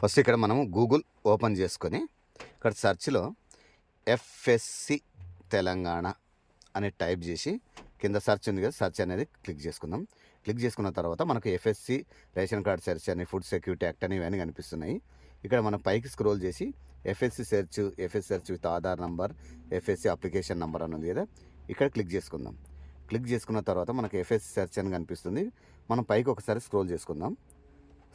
First ఇక్కడ మనం Google open చేసుకొని ఇక్కడ సెర్చ్లో ఎఫ్ఎస్సి తెలంగాణ అని టైప్ చేసి కింద సెర్చ్ ఉంది కదా సెర్చ్ అనేది క్లిక్ చేసుకుందాం. క్లిక్ చేసుకున్న తర్వాత మనకు ఎఫ్ఎస్సి రేషన్ కార్డ్ సెర్చ్ అని ఫుడ్ సెక్యూరిటీ యాక్ట్ అని ఇవన్నీ కనిపిస్తున్నాయి. ఇక్కడ మనం పైకి స్క్రోల్ చేసి FSC search FS search with Aadhaar number FSC application number అని ఉంది కదా ఇక్కడ క్లిక్ చేసుకుందాం. క్లిక్ చేసుకున్న తర్వాత మనకు ఎఫ్ఎస్సి సెర్చ్ అని కనిపిస్తుంది. మనం పైకి ఒకసారి స్క్రోల్ చేసుకుందాం.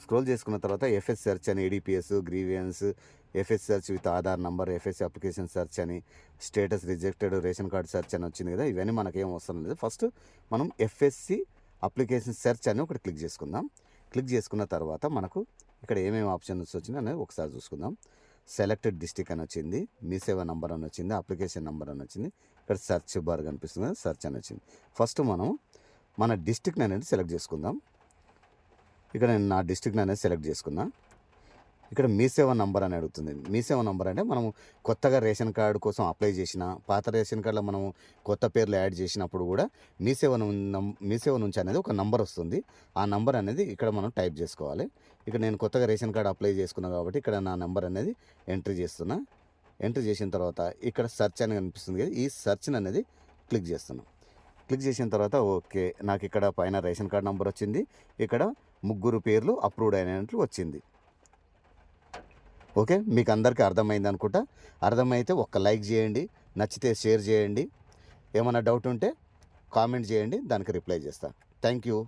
స్క్రోల్ చేసుకున్న తర్వాత ఎఫ్ఎస్ సెర్చ్ అని ADPS grievance FS search with Aadhaar number FS application search అని status rejected ration card search అని వచ్చింది కదా ఇవన్నీ మనకేం అవసరం లేదు. ఫస్ట్ మనం ఎఫ్ఎస్సి అప్లికేషన్ సెర్చ్ అని ఒకటి క్లిక్ చేసుకుందాం. క్లిక్ చేసుకున్న తర్వాత మనకు ఇక్కడ ఏమేమి ఆప్షన్స్ వచ్చినాయి అనేది ఒకసారి చూసుకుందాం. సెలెక్టెడ్ డిస్టిక్ అని వచ్చింది మీ సేవ నంబర్ అని వచ్చింది అప్లికేషన్ నెంబర్ అని వచ్చింది ఇక్కడ సెర్చ్ బార్ కనిపిస్తుంది సెర్చ్ అని వచ్చింది. ఫస్ట్ మనం మన డిస్టిక్ని అనేది సెలెక్ట్ చేసుకుందాం. ఇక్కడ నేను నా డిస్ట్రిక్ట్ అనేది సెలెక్ట్ చేసుకున్నా. ఇక్కడ మీ సేవ నంబర్ అని అడుగుతుంది. మీ సేవ నంబర్ అంటే మనం కొత్తగా రేషన్ కార్డు కోసం అప్లై చేసిన పాత రేషన్ కార్డులో మనం కొత్త పేర్లు యాడ్ చేసినప్పుడు కూడా మీ సేవ మీ సేవ నుంచి అనేది ఒక నంబర్ వస్తుంది. ఆ నంబర్ అనేది ఇక్కడ మనం టైప్ చేసుకోవాలి. ఇక్కడ నేను కొత్తగా రేషన్ కార్డు అప్లై చేసుకున్నా కాబట్టి ఇక్కడ నా నెంబర్ అనేది ఎంట్రీ చేస్తున్నా. ఎంట్రీ చేసిన తర్వాత ఇక్కడ సెర్చ్ అని కనిపిస్తుంది కదా ఈ సెర్చ్ అనేది క్లిక్ చేస్తున్నాం. క్లిక్ చేసిన తర్వాత ఓకే నాకు ఇక్కడ పైన రేషన్ కార్డ్ నెంబర్ వచ్చింది. ఇక్కడ ముగ్గురు పేర్లు అప్రూవ్డ్ అయినట్లు వచ్చింది. ఓకే? మీకు అందరికీ అర్థమైంది అనుకుంటా? అర్థమైతే ఒక్క లైక్ చేయండి నచ్చితే షేర్ చేయండి. ఏమైనా డౌట్ ఉంటే కామెంట్ చేయండి దానికి రిప్లై చేస్తా. Thank you.